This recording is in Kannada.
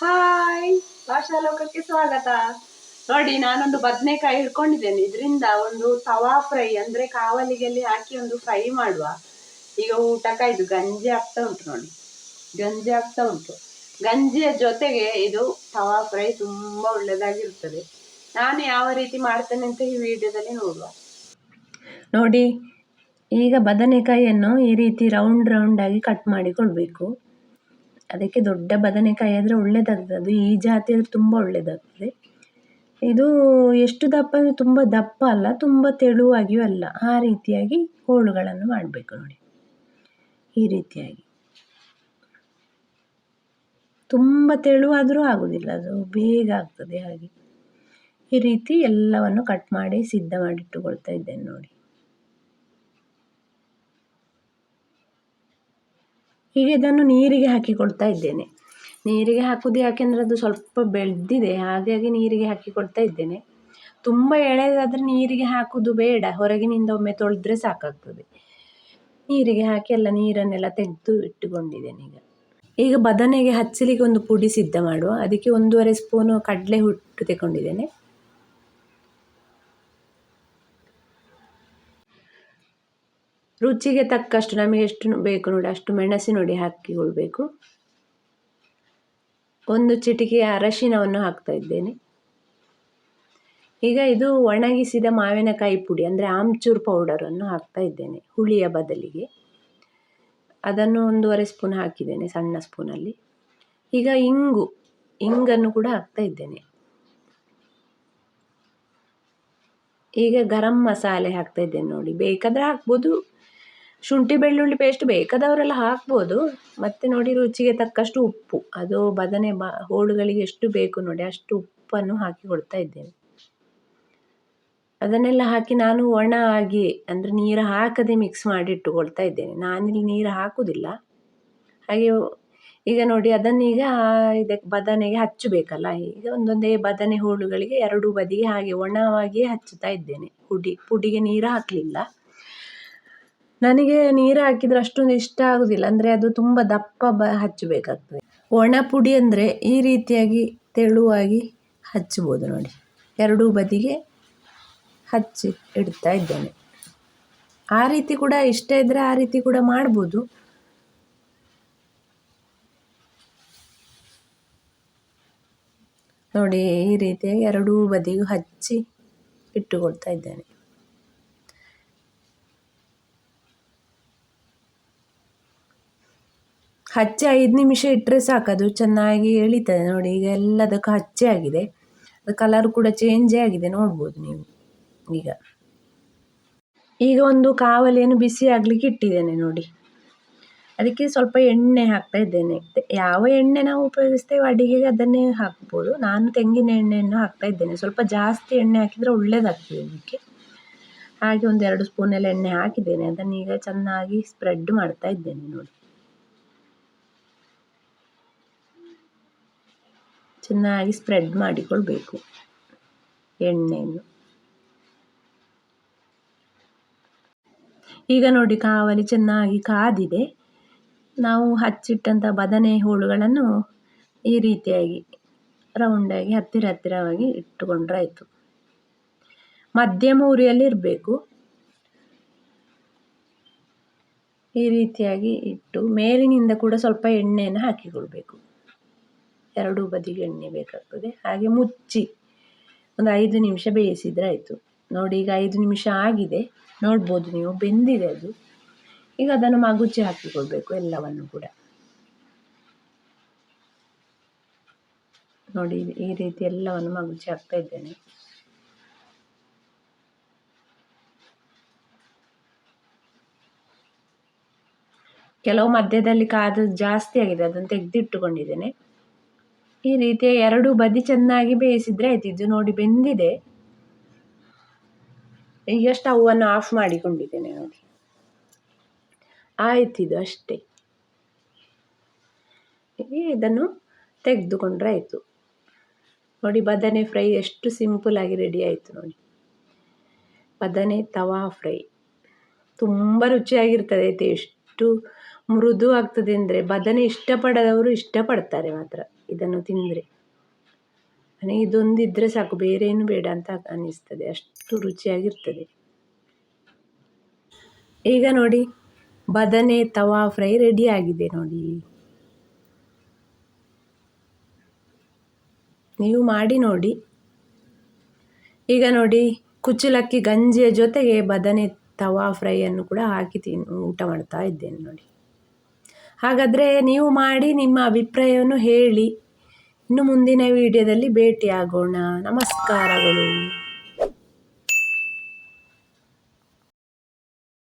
ಹಾಯ್ ಭಾಷಾ ಲೋಕಕ್ಕೆ ಸ್ವಾಗತ. ನೋಡಿ, ನಾನೊಂದು ಬದನೆಕಾಯಿ ಹಿಡ್ಕೊಂಡಿದ್ದೇನೆ. ಇದರಿಂದ ಒಂದು ತವಾ ಫ್ರೈ, ಅಂದ್ರೆ ಕಾವಲಿಗೆಲ್ಲಿ ಹಾಕಿ ಒಂದು ಫ್ರೈ ಮಾಡುವ. ಈಗ ಊಟಕ್ಕಾಯ್ದು ಗಂಜಿ ಆಗ್ತಾ ಉಂಟು ನೋಡಿ. ಗಂಜಿ ಆಗ್ತಾ ಉಂಟು. ಗಂಜಿಯ ಜೊತೆಗೆ ಇದು ತವಾ ಫ್ರೈ ತುಂಬಾ ಒಳ್ಳೆದಾಗಿರ್ತದೆ ನಾನು ಯಾವ ರೀತಿ ಮಾಡ್ತೇನೆ ಅಂತ ಈ ವಿಡಿಯೋದಲ್ಲಿ ನೋಡುವ. ನೋಡಿ, ಈಗ ಬದನೆಕಾಯಿಯನ್ನು ಈ ರೀತಿ ರೌಂಡ್ ರೌಂಡ್ ಆಗಿ ಕಟ್ ಮಾಡಿಕೊಳ್ಬೇಕು. ಅದಕ್ಕೆ ದೊಡ್ಡ ಬದನೆಕಾಯಿ ಆದರೆ ಒಳ್ಳೆಯದಾಗ್ತದೆ ಅದು ಈ ಜಾತಿ ಆದರೆ ತುಂಬ ಒಳ್ಳೆಯದಾಗ್ತದೆ ಇದು ಎಷ್ಟು ದಪ್ಪ ಅಂದರೆ ತುಂಬ ದಪ್ಪ ಅಲ್ಲ, ತುಂಬ ತೆಳುವಾಗಿಯೂ ಅಲ್ಲ. ಆ ರೀತಿಯಾಗಿ ಹೋಳುಗಳನ್ನು ಮಾಡಬೇಕು ನೋಡಿ. ಈ ರೀತಿಯಾಗಿ. ತುಂಬ ತೆಳುವಾದರೂ ಆಗುವುದಿಲ್ಲ ಅದು ಬೇಗ ಆಗ್ತದೆ ಹಾಗೆ. ಈ ರೀತಿ ಎಲ್ಲವನ್ನು ಕಟ್ ಮಾಡಿ ಸಿದ್ಧ ಮಾಡಿಟ್ಟುಕೊಳ್ತಾ ಇದ್ದೇನೆ ನೋಡಿ. ಹೀಗೆ ಇದನ್ನು ನೀರಿಗೆ ಹಾಕಿಕೊಳ್ತಾ ಇದ್ದೇನೆ. ನೀರಿಗೆ ಹಾಕೋದು ಯಾಕೆಂದರೆ ಅದು ಸ್ವಲ್ಪ ಬೆಳೆದಿದೆ, ಹಾಗಾಗಿ ನೀರಿಗೆ ಹಾಕಿಕೊಳ್ತಾ ಇದ್ದೇನೆ. ತುಂಬ ಎಳೆದಾದರೆ ನೀರಿಗೆ ಹಾಕೋದು ಬೇಡ, ಹೊರಗಿನಿಂದ ಒಮ್ಮೆ ತೊಳೆದ್ರೆ ಸಾಕಾಗ್ತದೆ. ನೀರಿಗೆ ಹಾಕಿ ಎಲ್ಲ ನೀರನ್ನೆಲ್ಲ ತೆಗೆದು ಇಟ್ಟುಕೊಂಡಿದ್ದೇನೆ ಈಗ. ಈಗ ಬದನೆಗೆ ಹಚ್ಚಲಿಕ್ಕೆ ಒಂದು ಪುಡಿ ಸಿದ್ಧ ಮಾಡುವ. ಅದಕ್ಕೆ ಒಂದೂವರೆ ಸ್ಪೂನು ಕಡಲೆ ಹಿಟ್ಟು ತಗೊಂಡಿದ್ದೇನೆ. ರುಚಿಗೆ ತಕ್ಕಷ್ಟು ನಮಗೆ ಎಷ್ಟು ಬೇಕು ನೋಡಿ, ಅಷ್ಟು ಮೆಣಸಿನ ಹುಡಿ ಹಾಕಿಕೊಳ್ಬೇಕು ಒಂದು ಚಿಟಿಕೆ ಅರಶಿನವನ್ನು ಹಾಕ್ತಾ ಇದ್ದೇನೆ. ಈಗ ಇದು ಒಣಗಿಸಿದ ಮಾವಿನಕಾಯಿ ಪುಡಿ, ಅಂದರೆ ಆಮ್ಚೂರ್ ಪೌಡರನ್ನು ಹಾಕ್ತಾ ಇದ್ದೇನೆ, ಹುಳಿಯ ಬದಲಿಗೆ. ಅದನ್ನು ಒಂದೂವರೆ ಸ್ಪೂನ್ ಹಾಕಿದ್ದೇನೆ, ಸಣ್ಣ ಸ್ಪೂನಲ್ಲಿ. ಈಗ ಇಂಗು, ಇಂಗನ್ನು ಕೂಡ ಹಾಕ್ತಾ ಇದ್ದೇನೆ. ಈಗ ಗರಂ ಮಸಾಲೆ ಹಾಕ್ತಾ ಇದ್ದೇನೆ ನೋಡಿ, ಬೇಕಾದರೆ ಹಾಕ್ಬೋದು ಶುಂಠಿ, ಬೆಳ್ಳುಳ್ಳಿ ಪೇಸ್ಟ್ ಬೇಕಾದವರೆಲ್ಲ ಹಾಕ್ಬೋದು. ಮತ್ತು ನೋಡಿ ರುಚಿಗೆ ತಕ್ಕಷ್ಟು ಉಪ್ಪು. ಅದು ಬದನೆ ಬ, ಹೋಳುಗಳಿಗೆ ಎಷ್ಟು ಬೇಕು ನೋಡಿ ಅಷ್ಟು ಉಪ್ಪನ್ನು ಹಾಕಿ ಕೊಡ್ತಾ ಇದ್ದೇನೆ. ಅದನ್ನೆಲ್ಲ ಹಾಕಿ ನಾನು ಒಣ ಆಗಿ, ಅಂದರೆ ನೀರು ಹಾಕದೆ ಮಿಕ್ಸ್ ಮಾಡಿ ಇಟ್ಟುಕೊಳ್ತಾ ಇದ್ದೇನೆ. ನಾನಿಲ್ಲಿ ನೀರು ಹಾಕುವುದಿಲ್ಲ ಹಾಗೆ ಈಗ ನೋಡಿ ಅದನ್ನೀಗ ಇದಕ್ಕೆ ಬದನೆಗೆ ಹಚ್ಚಬೇಕಲ್ಲ. ಈಗ ಒಂದೊಂದೇ ಬದನೆ ಹೋಳುಗಳಿಗೆ ಎರಡೂ ಬದಿಗೆ ಹಾಗೆ ಒಣವಾಗಿಯೇ ಹಚ್ಚುತ್ತಾ ಇದ್ದೇನೆ. ಪುಡಿ, ಪುಡಿಗೆ ನೀರು ಹಾಕಲಿಲ್ಲ. ನನಗೆ ನೀರು ಹಾಕಿದರೆ ಅಷ್ಟೊಂದು ಇಷ್ಟ ಆಗೋದಿಲ್ಲ. ಅಂದರೆ ಅದು ತುಂಬ ದಪ್ಪ ಬ ಹಚ್ಚಬೇಕಾಗ್ತದೆ. ಒಣ ಪುಡಿ ಅಂದರೆ ಈ ರೀತಿಯಾಗಿ ತೆಳುವಾಗಿ ಹಚ್ಬೋದು ನೋಡಿ. ಎರಡೂ ಬದಿಗೆ ಹಚ್ಚಿ ಇಡ್ತಾ ಇದ್ದೇನೆ. ಆ ರೀತಿ ಕೂಡ ಇಷ್ಟ ಇದ್ದರೆ ಆ ರೀತಿ ಕೂಡ ಮಾಡ್ಬೋದು. ನೋಡಿ, ಈ ರೀತಿಯಾಗಿ ಎರಡೂ ಬದಿಗೂ ಹಚ್ಚಿ ಇಟ್ಟುಕೊಳ್ತಾ ಇದ್ದೇನೆ. ಹಚ್ಚಿ ಐದು ನಿಮಿಷ ಇಟ್ಟರೆ ಸಾಕು, ಅದು ಚೆನ್ನಾಗಿ ಎಳಿತದೆ ನೋಡಿ, ಈಗ ಎಲ್ಲದಕ್ಕೂ ಹಚ್ಚೆ ಆಗಿದೆ. ಅದು ಕಲರ್ ಕೂಡ ಚೇಂಜೇ ಆಗಿದೆ, ನೋಡ್ಬೋದು ನೀವು ಈಗ. ಈಗ ಒಂದು ಕಾವಲಿಯನ್ನು ಬಿಸಿ ಆಗಲಿಕ್ಕೆ ಇಟ್ಟಿದ್ದೇನೆ ನೋಡಿ. ಅದಕ್ಕೆ ಸ್ವಲ್ಪ ಎಣ್ಣೆ ಹಾಕ್ತಾ ಇದ್ದೇನೆ. ಯಾವ ಎಣ್ಣೆ ನಾವು ಉಪಯೋಗಿಸ್ತೇವೆ, ಅಡಿಗೆಗೆ ಅದನ್ನೇ ಹಾಕ್ಬೋದು. ನಾನು ತೆಂಗಿನ ಎಣ್ಣೆಯನ್ನು ಹಾಕ್ತಾ ಇದ್ದೇನೆ. ಸ್ವಲ್ಪ ಜಾಸ್ತಿ ಎಣ್ಣೆ ಹಾಕಿದರೆ ಒಳ್ಳೆಯದಾಗ್ತದೆ ಅದಕ್ಕೆ ಹಾಗೆ ಒಂದು ಎರಡು ಸ್ಪೂನೆಲ್ಲ ಎಣ್ಣೆ ಹಾಕಿದ್ದೇನೆ. ಅದನ್ನೀಗ ಚೆನ್ನಾಗಿ ಸ್ಪ್ರೆಡ್ ಮಾಡ್ತಾ ಇದ್ದೇನೆ ನೋಡಿ. ಚೆನ್ನಾಗಿ ಸ್ಪ್ರೆಡ್ ಮಾಡಿಕೊಳ್ಬೇಕು. ಎಣ್ಣೆಯನ್ನು. ಈಗ ನೋಡಿ ಕಾವಲಿ ಚೆನ್ನಾಗಿ ಕಾದಿದೆ. ನಾವು ಹಚ್ಚಿಟ್ಟಂಥ ಬದನೆ ಹೋಳುಗಳನ್ನು ಈ ರೀತಿಯಾಗಿ ರೌಂಡಾಗಿ ಹತ್ತಿರ ಹತ್ತಿರವಾಗಿ ಇಟ್ಟುಕೊಂಡ್ರಾಯ್ತು. ಮಧ್ಯಮ ಉರಿಯಲ್ಲಿ ಇರಬೇಕು ಈ ರೀತಿಯಾಗಿ ಇಟ್ಟು ಮೇಲಿನಿಂದ ಕೂಡ ಸ್ವಲ್ಪ ಎಣ್ಣೆಯನ್ನು ಹಾಕಿಕೊಳ್ಬೇಕು. ಎರಡೂ ಬದಿಗೆ ಎಣ್ಣೆ ಬೇಕಾಗ್ತದೆ. ಹಾಗೆ ಮುಚ್ಚಿ ಒಂದು ಐದು ನಿಮಿಷ ಬೇಯಿಸಿದರೆ ಆಯಿತು. ನೋಡಿ, ಈಗ ಐದು ನಿಮಿಷ ಆಗಿದೆ. ನೋಡ್ಬೋದು ನೀವು, ಬೆಂದಿದೆ ಅದು. ಈಗ ಅದನ್ನು ಮಗುಚಿ ಹಾಕಿಕೊಳ್ಬೇಕು ಎಲ್ಲವನ್ನು ಕೂಡ. ನೋಡಿ, ಈ ರೀತಿ ಎಲ್ಲವನ್ನು ಮಗುಚಿ ಹಾಕ್ತಾ ಇದ್ದೇನೆ. ಕೆಲವು ಮಧ್ಯದಲ್ಲಿ ಕಾದ ಜಾಸ್ತಿ ಆಗಿದೆ, ಅದನ್ನು ತೆಗೆದಿಟ್ಟುಕೊಂಡಿದ್ದೇನೆ. ಈ ರೀತಿಯ ಎರಡು ಬದಿ ಚೆನ್ನಾಗಿ ಬೇಯಿಸಿದರೆ ಆಯ್ತು. ಇದು ನೋಡಿ ಬೆಂದಿದೆ. ಈಗ ಸ್ಟವನ್ನು ಆಫ್ ಮಾಡಿಕೊಂಡಿದ್ದೇನೆ ನೋಡಿ. ಆಯ್ತಿದು ಅಷ್ಟೇ. ಇದನ್ನು ತೆಗೆದುಕೊಂಡ್ರೆ ಆಯಿತು. ನೋಡಿ ಬದನೆ ಫ್ರೈ ಎಷ್ಟು ಸಿಂಪಲ್ ಆಗಿ ರೆಡಿ ಆಯಿತು ನೋಡಿ. ಬದನೆ ತವಾ ಫ್ರೈ. ತುಂಬ ರುಚಿಯಾಗಿರ್ತದೆ ಆಯಿತು ಎಷ್ಟು ಮೃದು ಆಗ್ತದೆ ಅಂದರೆ ಬದನೆ ಇಷ್ಟಪಡದವರು ಇಷ್ಟಪಡ್ತಾರೆ ಮಾತ್ರ ಇದನ್ನು ತಿಂದರೆ. ನನಗೆ ಇದೊಂದಿದ್ರೆ ಸಾಕು, ಬೇರೆ ಏನು ಬೇಡ ಅಂತ ಅನ್ನಿಸ್ತದೆ ಅಷ್ಟು ರುಚಿಯಾಗಿರ್ತದೆ. ಈಗ ನೋಡಿ, ಬದನೆ ತವಾ ಫ್ರೈ ರೆಡಿ ಆಗಿದೆ ನೋಡಿ. ನೀವು ಮಾಡಿ ನೋಡಿ. ಈಗ ನೋಡಿ, ಕುಚ್ಚಲಕ್ಕಿ ಗಂಜಿಯ ಜೊತೆಗೆ ಬದನೆ ತವಾ ಫ್ರೈಯನ್ನು ಕೂಡ ಹಾಕಿ ತಿನ್, ಊಟ ಮಾಡ್ತಾ ಇದ್ದೇನೆ ನೋಡಿ. ಹಾಗಾದರೆ ನೀವು ಮಾಡಿ ನಿಮ್ಮ ಅಭಿಪ್ರಾಯವನ್ನು ಹೇಳಿ. ಇನ್ನು ಮುಂದಿನ ವಿಡಿಯೋದಲ್ಲಿ ಭೇಟಿಯಾಗೋಣ. ನಮಸ್ಕಾರಗಳು.